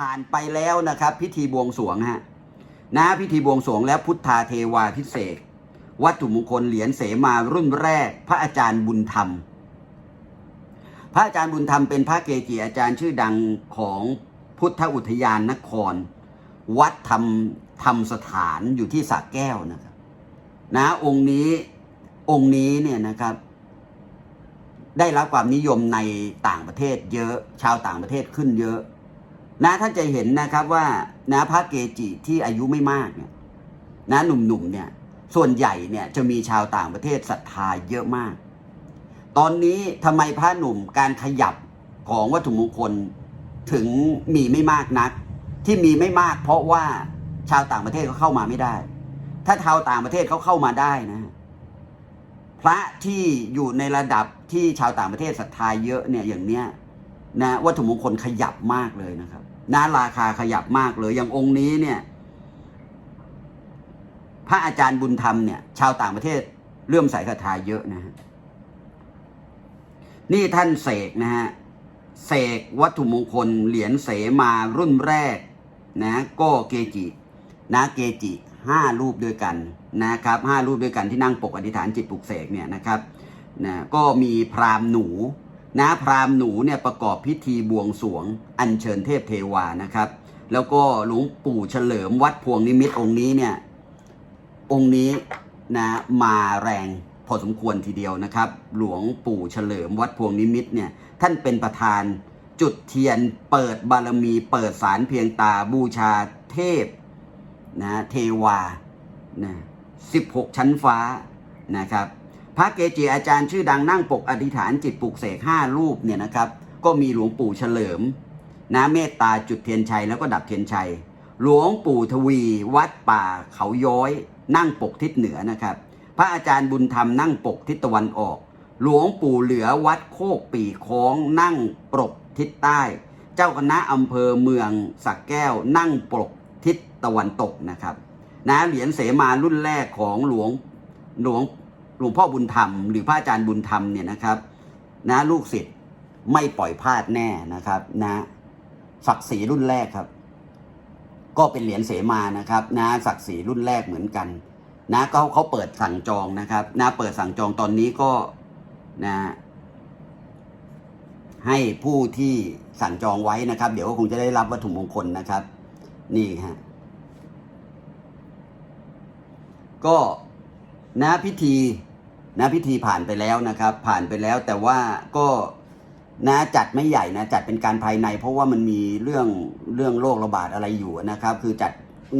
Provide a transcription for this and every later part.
ผ่านไปแล้วนะครับ พิธีบวงสรวงฮะนะพิธีบวงสรวงแล้วพุทธาเทวาพิเศษ วัตถุมงคลเหรียญเสมารุ่นแรก พระอาจารย์บุญธรรม พระอาจารย์บุญธรรมเป็นพระเกจิอาจารย์ชื่อดังของพุทธอุทยานนคร วัดธรรมธรรมสถานอยู่ที่สระแก้วนะครับนะองค์นี้องค์นี้เนี่ยนะครับ ได้รับความนิยมในต่างประเทศเยอะชาวต่างประเทศขึ้นเยอะ นะท่านจะเห็นนะครับว่านะพระเกจิที่อายุไม่มากเนี่ยนะหนุ่มๆเนี่ยส่วนใหญ่เนี่ยจะมีชาวต่างประเทศศรัทธาเยอะมาก ตอนนี้ทำไมพระหนุ่มการขยับของวัตถุมงคลถึงมีไม่มากนัก ที่มีไม่มาก เพราะว่าชาวต่างประเทศเขาเข้ามาไม่ได้ ถ้าชาวต่างประเทศเขาเข้ามาได้นะพระที่อยู่ในระดับที่ชาวต่างประเทศศรัทธาเยอะเนี่ยอย่างเนี้ยนะวัตถุมงคลขยับมากเลยนะครับ นะราคาขยับมากเลยอย่างองค์นี้เนี่ย พระอาจารย์บุญธรรมเนี่ย ชาวต่างประเทศเลื่อมใสศรัทธาเยอะนะฮะนี่ท่านเสกนะฮะเสกวัตถุมงคลเหรียญเสมารุ่นแรกนะก็เกจินะเกจิห้ารูปด้วยกันนะครับห้ารูปด้วยกันที่นั่งปกอธิษฐานจิตปลุกเสกเนี่ยนะครับนะก็มีพรามหนู นะพราหมณ์หนูเนี่ยประกอบพิธีบวงสวง อัญเชิญเทพเทวานะครับ แล้วก็หลวงปู่เฉลิมวัดพวงนิมิตองค์นี้เนี่ยองค์นี้นะมาแรงพอสมควรทีเดียวนะครับ หลวงปู่เฉลิมวัดพวงนิมิตเนี่ยท่านเป็นประธานจุดเทียนเปิดบารมีเปิดสารเพียงตาบูชาเทพนะเทวานะ16 ชั้นฟ้านะครับ ระเกจิอาจารย์ชื่อดังนั่งปกอธิษฐานจิตปลุกเสกห้ารูปเนี่ยนะครับ ก็มีหลวงปู่เฉลิมนะเมตตาจุดเทียนชัยแล้วก็ดับเทียนชัย หลวงปู่ทวีวัดป่าเขาย้อย นั่งปกทิศเหนือนะครับ พระอาจารย์บุญธรรมนั่งปกทิศตะวันออก หลวงปู่เหลือวัดโคกปีค้งนั่งปกทิศใต้ เจ้าคณะอำเภอเมืองสักแก้ว นั่งปกทิศตะวันตกนะครับนะเหรียญเสมารุ่นแรกของหลวงหลวง หลวงพ่อบุญธรรม หรือพระอาจารย์บุญธรรมเนี่ยนะครับ นะลูกศิษย์ไม่ปล่อยพลาดแน่นะครับนะศักดิ์ศรีรุ่นแรกครับ ก็เป็นเหรียญเสมานะครับนะศักดิ์ศรีรุ่นแรกเหมือนกัน นะเขาเขาเปิดสั่งจองนะครับ นะเปิดสั่งจองตอนนี้ก็นะให้ผู้ที่สั่งจองไว้นะครับ เดี๋ยวก็คงจะได้รับวัตถุมงคลนะครับ นี่ฮะก็นะพิธี นะพิธีผ่านไปแล้วนะครับ ผ่านไปแล้วแต่ว่าก็นะจัดไม่ใหญ่นะจัดเป็นการภายใน เพราะว่ามันมีเรื่องเรื่องโรคระบาดอะไรอยู่นะครับ คือจัด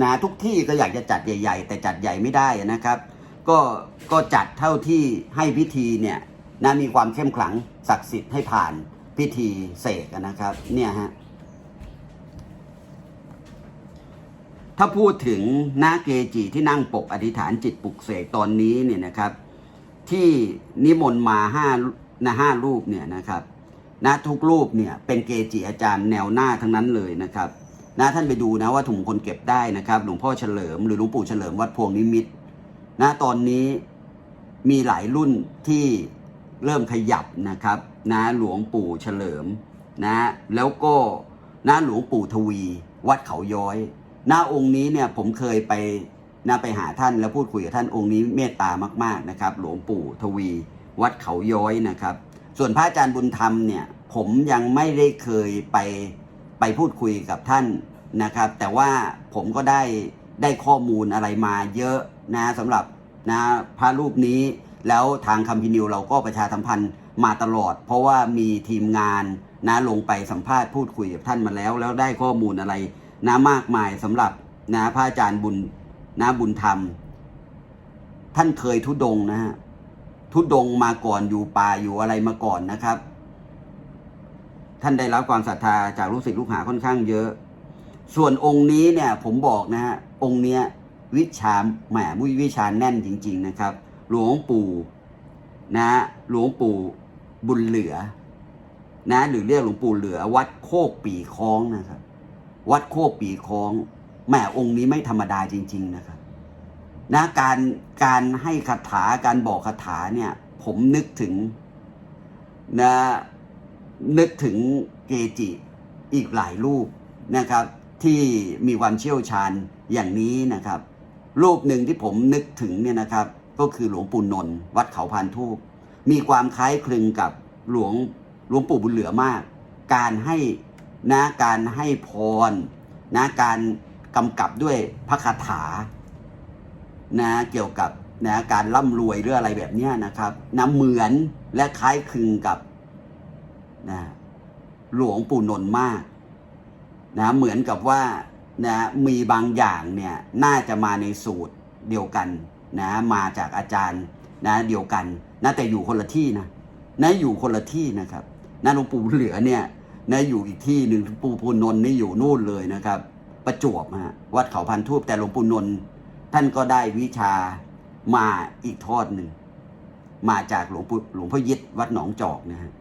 นะทุกที่ก็อยากจะจัดใหญ่ ๆ แต่จัดใหญ่ไม่ได้นะครับ ก็ก็จัดเท่าที่ให้พิธีเนี่ยนะมีความเข้มขลังศักดิ์สิทธิ์ให้ผ่านพิธีเสกนะครับ เนี่ยฮะถ้าพูดถึงนาเกจิที่นั่งปกอธิษฐานจิตปลุกเสกตอนนี้เนี่ยนะครับ ที่นิมนต์มาห้านะห้ารูปเนี่ยนะครับนะทุกรูปเนี่ยเป็นเกจิอาจารย์แนวหน้าทั้งนั้นเลยนะครับนะท่านไปดูนะว่าถุงคนเก็บได้นะครับหลวงพ่อเฉลิมหรือหลวงปู่เฉลิมวัดพวงนิมิตนะตอนนี้มีหลายรุ่นที่เริ่มขยับนะครับนะหลวงปู่เฉลิมนะแล้วก็นะหลวงปู่ทวี วัดเขาย้อยหน้าองค์นี้เนี่ยผมเคยไป นะไปหาท่านแล้วพูดคุยกับท่านองค์นี้เมตตามากๆนะครับ หลวงปู่ทวี วัดเขาย้อยนะครับ ส่วนพระอาจารย์บุญธรรมเนี่ยผมยังไม่ได้เคยไปไปพูดคุยกับท่านนะครับ แต่ว่าผมก็ได้ได้ข้อมูลอะไรมาเยอะนะสำหรับนะพระรูปนี้แล้วทางคัมพินิวเราก็ประชาสัมพันธ์มาตลอด เพราะว่ามีทีมงานนะลงไปสัมภาษณ์พูดคุยกับท่านมาแล้ว แล้วได้ข้อมูลอะไรนะมากมายสำหรับนะพระอาจารย์บุญ นะบุญธรรม ท่านเคยทุดงนะฮะทุดงมาก่อนอยู่ป่าอยู่อะไรมาก่อนนะครับ ท่านได้รับความศรัทธาจากลูกศิษย์ลูกหาค่อนข้างเยอะ ส่วนองค์นี้เนี่ย ผมบอกนะฮะองค์เนี้ยวิชาแหมมุวิชาแน่นจริง ๆ นะครับ หลวงปู่นะหลวงปู่บุญเหลือ นะ หรือเรียกหลวงปู่เหลือ วัดโคกปีคล้องนะครับ วัดโคกปีคล้อง แหมองค์นี้ไม่ธรรมดาจริง ๆ นะครับนะการการให้คาถาการบอกคาถาเนี่ย ผมนึกถึงนะนึกถึงเกจิอีกหลายรูปนะครับ ที่มีความเชี่ยวชาญอย่างนี้นะครับ รูปหนึ่งที่ผมนึกถึงเนี่ยนะครับ ก็คือหลวงปู่นนท์วัดเขาพานทูปมีความคล้ายคลึงกับหลวงหลวงปู่บุญเหลือมาก การให้นะการให้พรนะการ กำกับด้วยพระคาถานะเกี่ยวกับนะการร่ำรวยหรืออะไรแบบนี้นะครับนะเหมือนและคล้ายคลึงกับนะหลวงปู่นนท์มากนะเหมือนกับว่านะมีบางอย่างเนี่ยน่าจะมาในสูตรเดียวกันนะมาจากอาจารย์นะเดียวกันนะแต่อยู่คนละที่นะนะอยู่คนละที่นะครับนะหลวงปู่เหลือเนี่ยนะอยู่อีกที่หนึ่งหลวงปู่ปูนนท์นี่อยู่นู่นเลยนะครับ ประจวบฮะวัดเขาพันทูบแต่หลวงปู่นนท์ท่านก็ได้วิชามาอีกทอดหนึ่ง มาจากหลวงปู่หลวงพ่อยิดวัดหนองจอกนะฮะ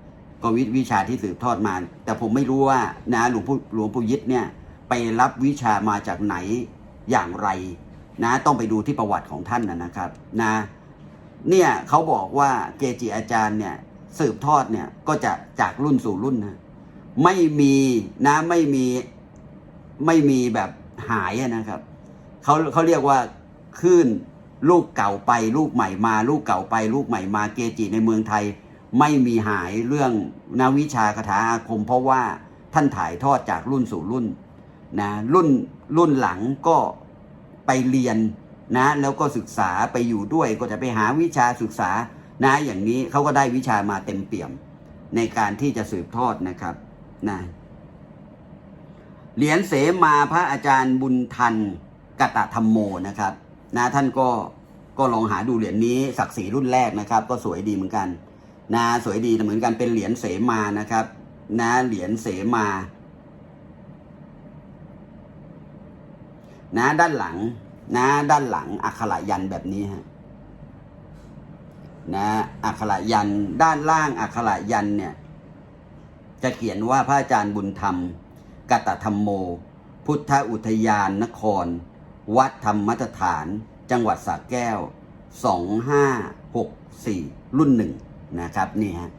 ก็วิวิชาที่สืบทอดมา แต่ผมไม่รู้ว่านะหลวงพ่อหลวงปู่ยิดเนี่ยไปรับวิชามาจากไหนอย่างไร นะต้องไปดูที่ประวัติของท่านนะนะครับนะเนี่ยเขาบอกว่าเกจิอาจารย์เนี่ยสืบทอดเนี่ยก็จะจากรุ่นสู่รุ่นนะไม่มีนะไม่มี ไม่มีแบบหายนะครับเขาเขาเรียกว่าคลื่นลูกเก่าไปลูกใหม่มาลูกเก่าไปลูกใหม่มาเกจิในเมืองไทย ไม่มีหายเรื่องนาวิชาคาถาอาคม เพราะว่าท่านถ่ายทอดจากรุ่นสู่รุ่นนะรุ่นรุ่นหลังก็ไปเรียนนะแล้วก็ศึกษาไปอยู่ด้วยก็จะไปหาวิชาศึกษานะอย่างนี้เขาก็ได้วิชามาเต็มเปี่ยมในการที่จะสืบทอดนะครับนะ เหรียญเสมาพระอาจารย์บุญทันกตธรรมโมนะครับนะท่านก็ก็ลองหาดูเหรียญนี้ศักดิ์ศรีรุ่นแรกนะครับ ก็สวยดีเหมือนกันนะสวยดีเหมือนกันเป็นเหรียญเสมานะครับนะเหรียญเสมานะด้านหลังนะด้านหลังอักขระยันแบบนี้ฮะนะอักขระยันด้านล่างอักขระยันเนี่ย จะเขียนว่าพระอาจารย์บุญธรรม กตธรรมโม พุทธอุทยานนคร วัดธรรมสถาน จังหวัดสระแก้ว 2564 รุ่นหนึ่งนะครับนี่ฮะ